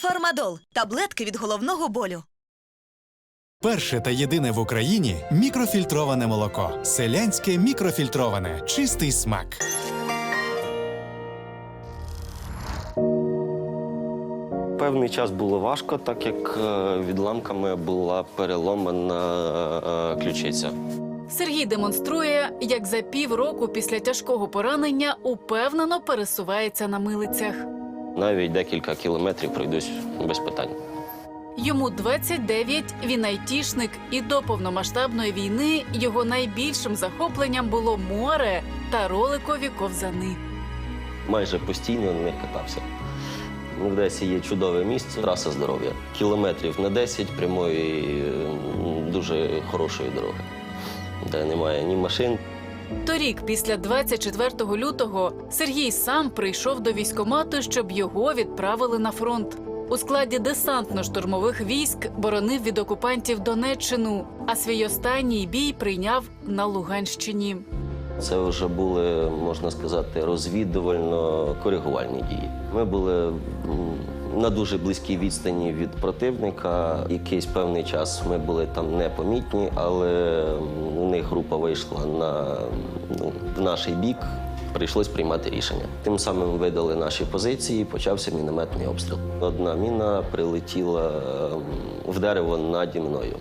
Фармадол таблетки від головного болю. Перше та єдине в Україні мікрофільтроване молоко. Селянське мікрофільтроване. Чистий смак. Певний час було важко, так як е, відламками була переломана е, ключиця. Сергій демонструє, як за півроку після тяжкого поранення упевнено пересувається на милицях. Навіть декілька кілометрів пройдусь без питань. Йому 29, він айтішник, і до повномасштабної війни його найбільшим захопленням було море та роликові ковзани. Майже постійно на них катався. В Одесі є чудове місце, траса здоров'я. Кілометрів на 10 прямої дуже хорошої дороги, де немає ні машин, Торік, після 24 лютого, Сергій сам прийшов до військомату, щоб його відправили на фронт. У складі десантно-штурмових військ боронив від окупантів Донеччину, а свій останній бій прийняв на Луганщині. Це вже були, можна сказати, розвідувально-коригувальні дії. Ми були на дуже близькій відстані від противника. Якийсь певний час ми були там непомітні, але у них група вийшла на ну, в наш бік. Прийшлось приймати рішення. Тим самим видали наші позиції, почався мінометний обстріл. Одна міна прилетіла в дерево наді мною.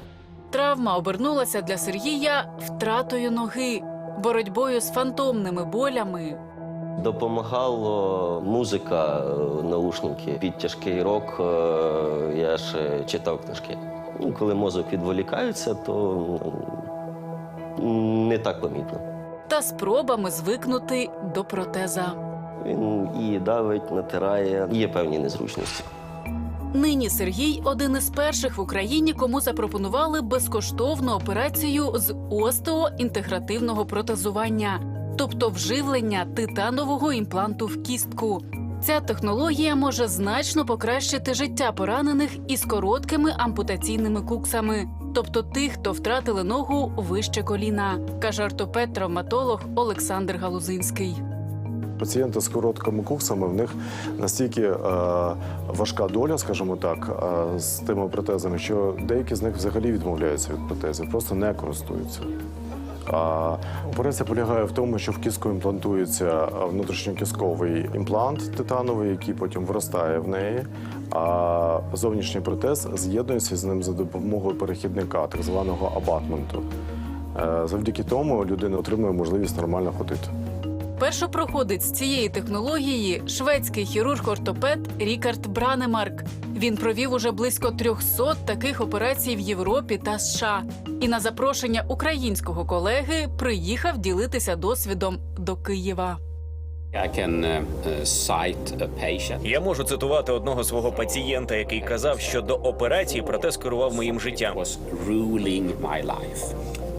Травма обернулася для Сергія втратою ноги, боротьбою з фантомними болями. Допомагало музика, е, наушники, під тяжкий рок. е, Я ще читав книжки. Ну, Коли мозок відволікається, то не так помітно. Та спробами звикнути до протеза. Він і давить, натирає, є певні незручності. Нині Сергій один із перших в Україні, кому запропонували безкоштовну операцію з остеоінтегративного протезування, тобто вживлення титанового імпланту в кістку. Ця технологія може значно покращити життя поранених із короткими ампутаційними куксами, тобто тих, хто втратили ногу вище коліна, каже ортопед-травматолог Олександр Галузинський. Пацієнти з короткими куксами в них настільки е, важка доля, скажімо так, е, з тими протезами, що деякі з них взагалі відмовляються від протезів, просто не користуються. Операція полягає в тому, що в кіску імплантується внутрішньокісковий імплант титановий, який потім виростає в неї. А зовнішній протез з'єднується з ним за допомогою перехідника, так званого абатменту. Е, Завдяки тому людина отримує можливість нормально ходити. Першопроходець цієї технології шведський хірург-ортопед Рікард Бранемарк. Він провів уже близько 300 таких операцій в Європі та США. І на запрошення українського колеги приїхав ділитися досвідом до Києва. Uh, uh. Я можу цитувати одного свого пацієнта, який казав, що до операції протез керував моїм життям.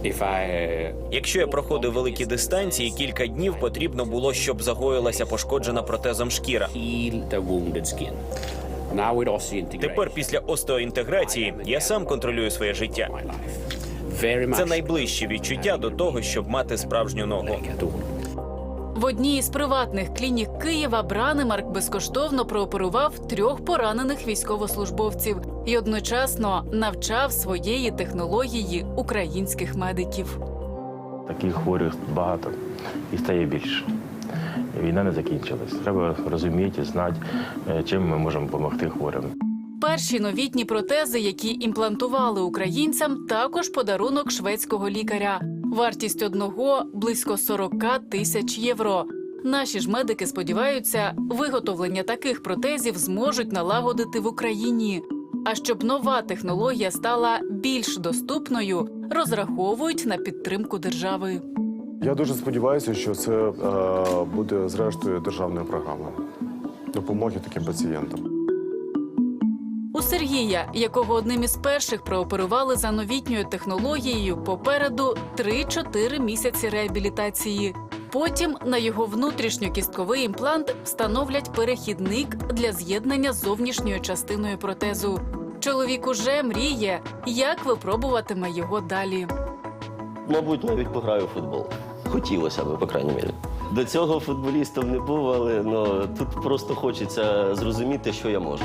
Uh, Якщо я проходив великі дистанції, кілька днів потрібно було, щоб загоїлася пошкоджена протезом шкіра. Тепер після остеоінтеграції я сам контролюю своє життя. Це найближче відчуття до того, щоб мати справжню ногу. В одній із приватних клінік Києва Бранемарк безкоштовно прооперував трьох поранених військовослужбовців і одночасно навчав своєї технології українських медиків. Таких хворих багато і стає більше. Війна не закінчилась. Треба розуміти, знати, е, чим ми можемо допомогти хворим. Перші новітні протези, які імплантували українцям, також подарунок шведського лікаря. Вартість одного близько 40 тисяч євро. Наші ж медики сподіваються, виготовлення таких протезів зможуть налагодити в Україні. А щоб нова технологія стала більш доступною, розраховують на підтримку держави. Я дуже сподіваюся, що це е, буде зрештою державною програмою допомоги таким пацієнтам. У Сергія, якого одним із перших прооперували за новітньою технологією, попереду 3-4 місяці реабілітації. Потім на його внутрішньокістковий імплант встановлять перехідник для з'єднання з зовнішньою частиною протезу. Чоловік уже мріє, як випробуватиме його далі. Мабуть, навіть пограю в футбол. Хотілося б, по крайній мірі. До цього футболістом не був, але ну, тут просто хочеться зрозуміти, що я можу.